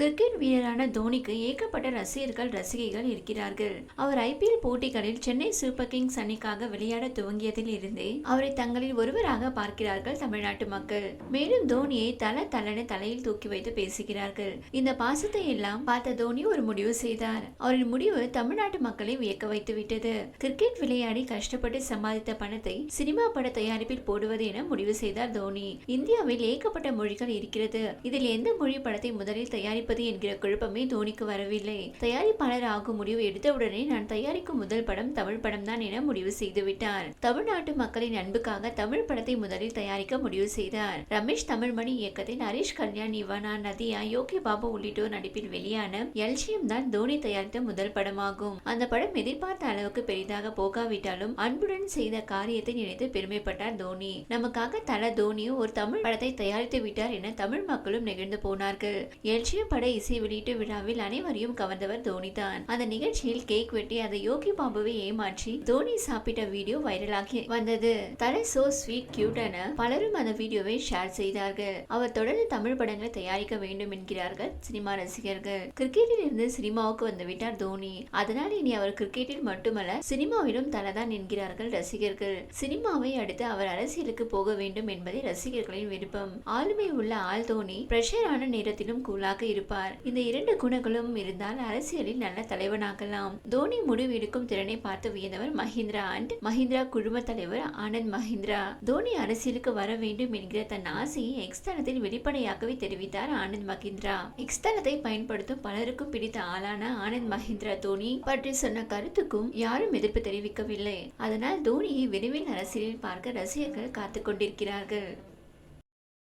Cricket வீரரான தோனிக்கு ஏகப்பட்ட ரசிகர்கள் ரசிகைகள் இருக்கிறார்கள். அவர் ஐபிஎல் போட்டிகளில் சென்னை சூப்பர் கிங்ஸ் அணிக்காக விளையாட துவங்கியதில் இருந்தே அவரை தங்களில் ஒருவராக பார்க்கிறார்கள் தமிழ்நாட்டு மக்கள். மேலும் தோனியை தல தலன தலையில் தூக்கி வைத்து பேசுகிறார்கள். இந்த பாசத்தை எல்லாம் பார்த்த தோனி ஒரு முடிவு செய்தார். அவரின் முடிவு தமிழ்நாட்டு மக்களை வியக்க வைத்து விட்டது கிரிக்கெட் விளையாடி கஷ்டப்பட்டு சம்பாதித்த பணத்தை சினிமா பட தயாரிப்பில் போடுவது என முடிவு செய்தார் தோனி. இந்தியாவில் ஏகப்பட்ட மொழிகள் இருக்கிறது. இதில் எந்த மொழி படத்தை முதலில் தயாரிப்பது என்கிற குழப்பமே தோனிக்கு வரவில்லை. தயாரிப்பாளர் ஆகும் முடிவு எடுத்தவுடனே நான் தயாரிக்கும் முதல் படம் தமிழ் படம் தான் என முடிவு செய்துவிட்டார். தமிழ்நாட்டு மக்களின் அன்புக்காக தமிழ் படத்தை முதலில் தயாரிக்க முடிவு செய்தார். ரமேஷ் தமிழ்மணி இயக்கத்தில் ஹரிஷ் கல்யாண் இவானா நதியா யோகி பாபு உள்ளிட்டோர் நடிப்பில் வெளியான எல்ஜியம் தான் தோனி தயாரித்த முதல் படமாகும். அந்த படம் எதிர்பார்த்த அளவுக்கு பெரிதாக போகாவிட்டாலும் அன்புடன் செய்த காரியத்தை நினைத்து பெருமைப்பட்டார் தோனி. நமக்காக தல தோனியும் ஒரு தமிழ் படத்தை தயாரித்து விட்டார் என தமிழ் மக்களும் நெகிழ்ந்து போனார்கள். எல்ஜியம் பட இசை வெளியீட்டு விழாவில் அனைவரையும் கவர்ந்தவர் தோனி தான். அந்த நிகழ்ச்சியில் கேக் வெட்டி அதை யோகி பாபுவை ஏமாற்றி தோனி சாப்பிட்ட வீடியோ வைரலாகி வந்தது. தலை சோ ஸ்வீட் கியூட் என பலரும் அந்த வீடியோவை ஷேர் செய்தார்கள். அவர் தொடர்ந்து தமிழ் படங்களை தயாரிக்க வேண்டும் என்கிறார்கள் சினிமா ரசிகர்கள். கிரிக்கெட்டில் இருந்து சினிமாவுக்கு வந்து விட்டார் தோனி. அதனால் இனி அவர் கிரிக்கெட்டில் மட்டுமல்ல சினிமாவிலும் தலதான் என்கிறார்கள் ரசிகர்கள். சினிமாவை அடுத்து அவர் அரசியலுக்கு போக வேண்டும் என்பதே ரசிகர்களின் விருப்பம். ஆளுமை உள்ள ஆள் தோனி பிரஷரான நேரத்திலும் கூலாக இருப்பார். இந்த இரண்டு குணங்களும் இருந்தால் அரசியலில் நல்ல தலைவனாகலாம். தோனி முடிவு எடுக்கும் திறனை பார்த்து வியந்தவர் மஹிந்திரா அண்ட் மஹிந்திரா குழும தலைவர் ஆனந்த் மஹிந்திரா. தோனி அரசியலுக்கு வர வேண்டும் என்கிற தன் ஆசையை எக்ஸ்தலத்தில் வெளிப்படையாகவே தெரிவித்தார் ஆனந்த் மஹிந்திரா. எக்ஸ்தலத்தை பயன்படுத்தும் பலருக்கும் பிடித்த ஆளான ஆனந்த் மஹிந்திரா தோனி. பற்றி சொன்ன கருத்துக்கும் யாரும் எதிர்ப்பு தெரிவிக்கவில்லை. அதனால் தோனியை விரைவில் அரசியலில் பார்க்க ரசிகர்கள் காத்துக் கொண்டிருக்கிறார்கள்.